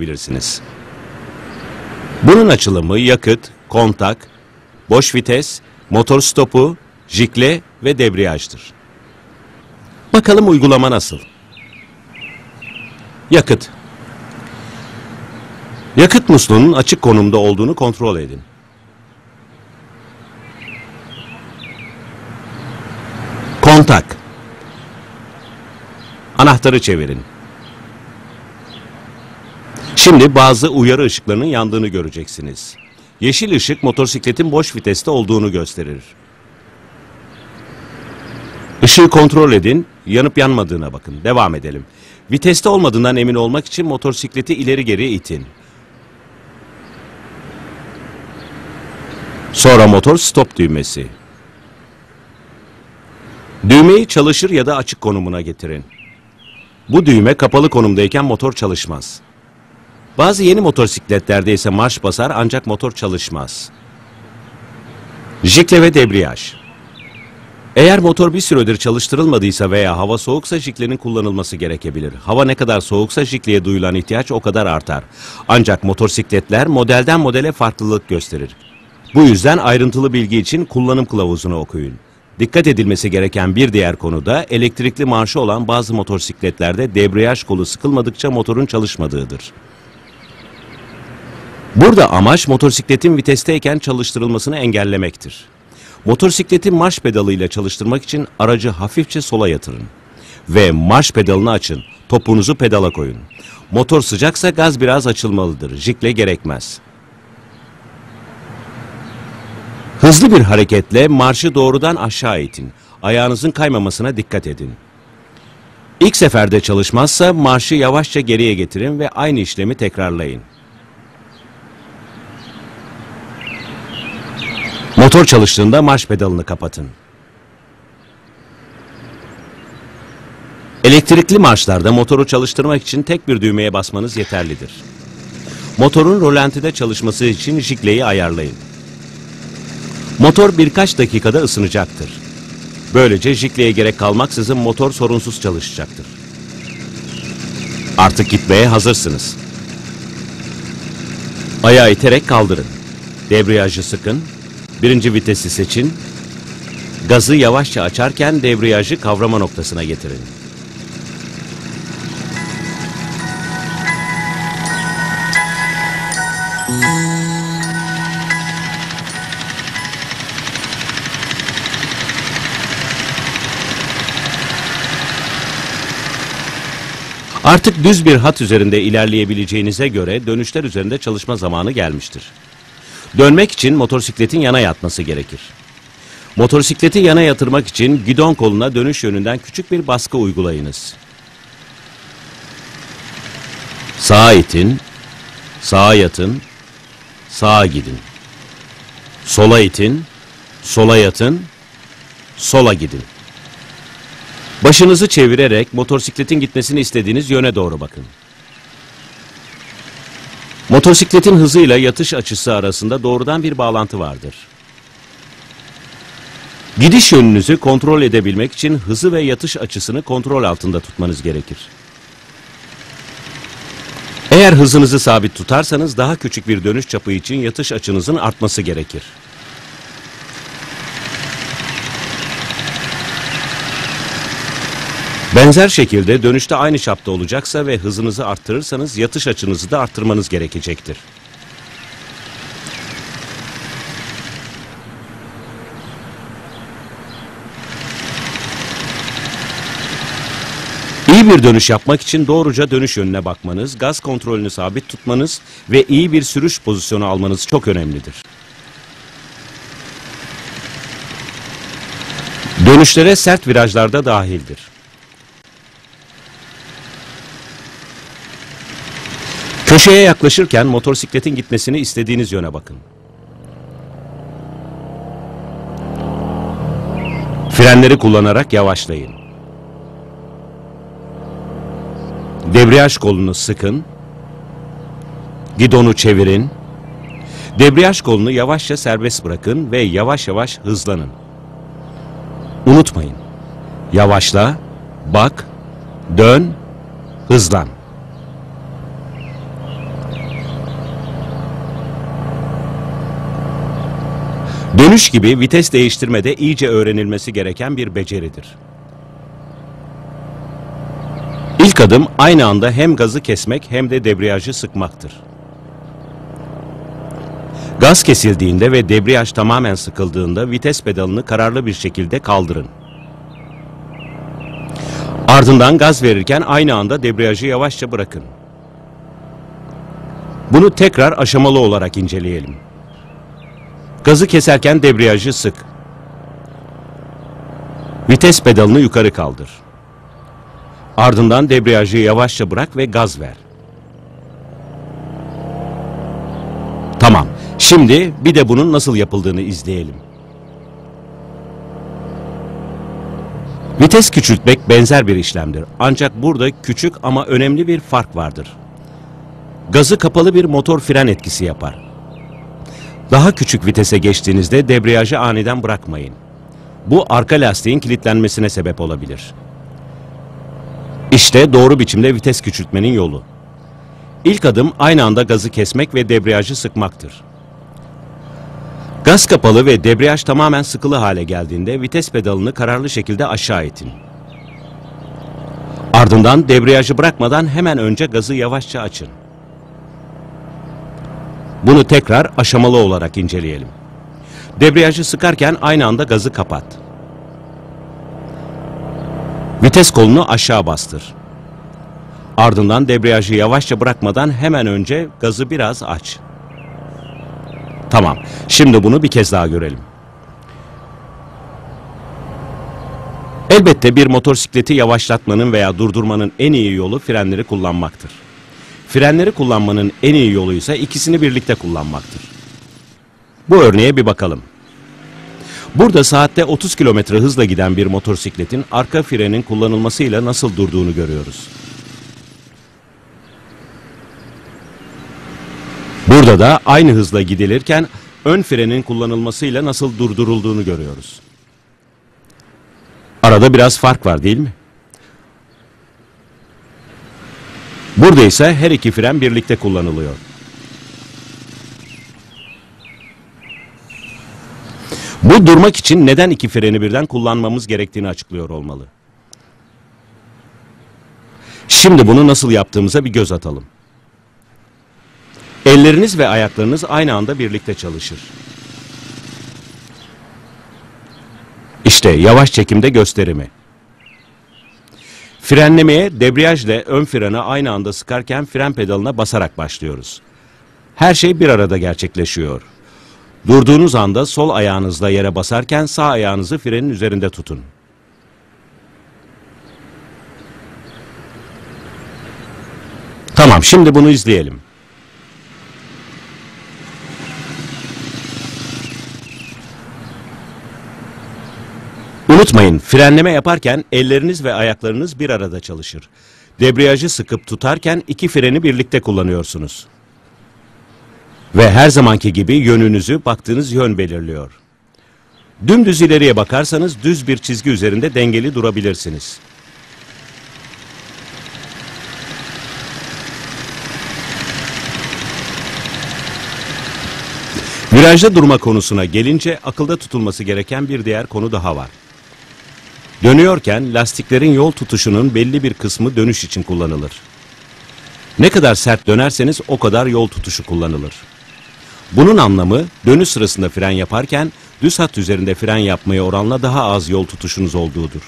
bilirsiniz. Bunun açılımı yakıt, kontak, boş vites, motor stopu, jikle ve debriyajdır. Bakalım uygulama nasıl? Yakıt. Yakıt musluğunun açık konumda olduğunu kontrol edin. Kontak. Anahtarı çevirin. Şimdi bazı uyarı ışıklarının yandığını göreceksiniz. Yeşil ışık motosikletin boş viteste olduğunu gösterir. Işığı kontrol edin, yanıp yanmadığına bakın. Devam edelim. Viteste olmadığından emin olmak için motosikleti ileri geri itin. Sonra motor stop düğmesi. Düğmeyi çalışır ya da açık konumuna getirin. Bu düğme kapalı konumdayken motor çalışmaz. Bazı yeni motosikletlerde ise marş basar ancak motor çalışmaz. Jikle ve debriyaj. Eğer motor bir süredir çalıştırılmadıysa veya hava soğuksa jiklenin kullanılması gerekebilir. Hava ne kadar soğuksa jikleye duyulan ihtiyaç o kadar artar. Ancak motosikletler modelden modele farklılık gösterir. Bu yüzden ayrıntılı bilgi için kullanım kılavuzunu okuyun. Dikkat edilmesi gereken bir diğer konu da elektrikli marşı olan bazı motosikletlerde debriyaj kolu sıkılmadıkça motorun çalışmadığıdır. Burada amaç motosikletin vitesteyken çalıştırılmasını engellemektir. Motosikleti marş pedalıyla çalıştırmak için aracı hafifçe sola yatırın. Ve marş pedalını açın. Topuğunuzu pedala koyun. Motor sıcaksa gaz biraz açılmalıdır. Jikle gerekmez. Hızlı bir hareketle marşı doğrudan aşağı itin. Ayağınızın kaymamasına dikkat edin. İlk seferde çalışmazsa marşı yavaşça geriye getirin ve aynı işlemi tekrarlayın. Motor çalıştığında marş pedalını kapatın. Elektrikli marşlarda motoru çalıştırmak için tek bir düğmeye basmanız yeterlidir. Motorun rolantide çalışması için jikleyi ayarlayın. Motor birkaç dakikada ısınacaktır. Böylece jikleye gerek kalmaksızın motor sorunsuz çalışacaktır. Artık gitmeye hazırsınız. Ayağı iterek kaldırın. Debriyajı sıkın. Birinci vitesi seçin. Gazı yavaşça açarken debriyajı kavrama noktasına getirin. Artık düz bir hat üzerinde ilerleyebileceğinize göre dönüşler üzerinde çalışma zamanı gelmiştir. Dönmek için motosikletin yana yatması gerekir. Motosikleti yana yatırmak için gidon koluna dönüş yönünden küçük bir baskı uygulayınız. Sağa itin, sağa yatın, sağa gidin. Sola itin, sola yatın, sola gidin. Başınızı çevirerek motosikletin gitmesini istediğiniz yöne doğru bakın. Motosikletin hızıyla yatış açısı arasında doğrudan bir bağlantı vardır. Gidiş yönünüzü kontrol edebilmek için hızı ve yatış açısını kontrol altında tutmanız gerekir. Eğer hızınızı sabit tutarsanız daha küçük bir dönüş çapı için yatış açınızın artması gerekir. Benzer şekilde dönüşte aynı çapta olacaksa ve hızınızı arttırırsanız yatış açınızı da arttırmanız gerekecektir. İyi bir dönüş yapmak için doğruca dönüş yönüne bakmanız, gaz kontrolünü sabit tutmanız ve iyi bir sürüş pozisyonu almanız çok önemlidir. Dönüşlere sert virajlarda dahildir. Köşeye yaklaşırken motosikletin gitmesini istediğiniz yöne bakın. Frenleri kullanarak yavaşlayın. Debriyaj kolunu sıkın. Gidonu çevirin. Debriyaj kolunu yavaşça serbest bırakın ve yavaş yavaş hızlanın. Unutmayın. Yavaşla, bak, dön, hızlan. Dönüş gibi vites değiştirme de iyice öğrenilmesi gereken bir beceridir. İlk adım aynı anda hem gazı kesmek hem de debriyajı sıkmaktır. Gaz kesildiğinde ve debriyaj tamamen sıkıldığında vites pedalını kararlı bir şekilde kaldırın. Ardından gaz verirken aynı anda debriyajı yavaşça bırakın. Bunu tekrar aşamalı olarak inceleyelim. Gazı keserken debriyajı sık. Vites pedalını yukarı kaldır. Ardından debriyajı yavaşça bırak ve gaz ver. Tamam. Şimdi bir de bunun nasıl yapıldığını izleyelim. Vites küçültmek benzer bir işlemdir. Ancak burada küçük ama önemli bir fark vardır. Gazı kapalı bir motor fren etkisi yapar. Daha küçük vitese geçtiğinizde debriyajı aniden bırakmayın. Bu arka lastiğin kilitlenmesine sebep olabilir. İşte doğru biçimde vites küçültmenin yolu. İlk adım aynı anda gazı kesmek ve debriyajı sıkmaktır. Gaz kapalı ve debriyaj tamamen sıkılı hale geldiğinde vites pedalını kararlı şekilde aşağı itin. Ardından debriyajı bırakmadan hemen önce gazı yavaşça açın. Bunu tekrar aşamalı olarak inceleyelim. Debriyajı sıkarken aynı anda gazı kapat. Vites kolunu aşağı bastır. Ardından debriyajı yavaşça bırakmadan hemen önce gazı biraz aç. Tamam. Şimdi bunu bir kez daha görelim. Elbette bir motosikleti yavaşlatmanın veya durdurmanın en iyi yolu frenleri kullanmaktır. Frenleri kullanmanın en iyi yolu ise ikisini birlikte kullanmaktır. Bu örneğe bir bakalım. Burada saatte 30 kilometre hızla giden bir motosikletin arka frenin kullanılmasıyla nasıl durduğunu görüyoruz. Burada da aynı hızla gidilirken ön frenin kullanılmasıyla nasıl durdurulduğunu görüyoruz. Arada biraz fark var değil mi? Burada ise her iki fren birlikte kullanılıyor. Bu durmak için neden iki freni birden kullanmamız gerektiğini açıklıyor olmalı. Şimdi bunu nasıl yaptığımıza bir göz atalım. Elleriniz ve ayaklarınız aynı anda birlikte çalışır. İşte yavaş çekimde gösterimi. Frenlemeye debriyaj ön freni aynı anda sıkarken fren pedalına basarak başlıyoruz. Her şey bir arada gerçekleşiyor. Durduğunuz anda sol ayağınızla yere basarken sağ ayağınızı frenin üzerinde tutun. Tamam, şimdi bunu izleyelim. Unutmayın, frenleme yaparken elleriniz ve ayaklarınız bir arada çalışır. Debriyajı sıkıp tutarken iki freni birlikte kullanıyorsunuz. Ve her zamanki gibi yönünüzü baktığınız yön belirliyor. Dümdüz ileriye bakarsanız düz bir çizgi üzerinde dengeli durabilirsiniz. Virajda durma konusuna gelince akılda tutulması gereken bir diğer konu daha var. Dönüyorken lastiklerin yol tutuşunun belli bir kısmı dönüş için kullanılır. Ne kadar sert dönerseniz o kadar yol tutuşu kullanılır. Bunun anlamı dönüş sırasında fren yaparken düz hat üzerinde fren yapmaya oranla daha az yol tutuşunuz olduğudur.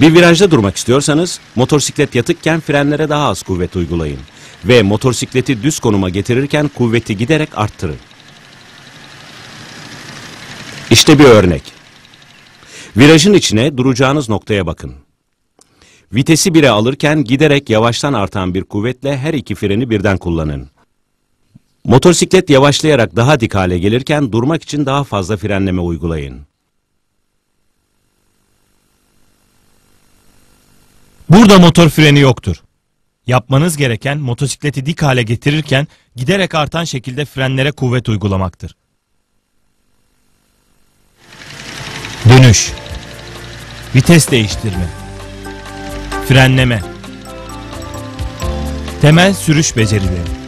Bir virajda durmak istiyorsanız motosiklet yatıkken frenlere daha az kuvvet uygulayın ve motosikleti düz konuma getirirken kuvveti giderek arttırın. İşte bir örnek. Virajın içine duracağınız noktaya bakın. Vitesi bire alırken giderek yavaştan artan bir kuvvetle her iki freni birden kullanın. Motosiklet yavaşlayarak daha dik hale gelirken durmak için daha fazla frenleme uygulayın. Burada motor freni yoktur. Yapmanız gereken motosikleti dik hale getirirken giderek artan şekilde frenlere kuvvet uygulamaktır. Dönüş Vites değiştirme. Frenleme. Temel sürüş becerileri.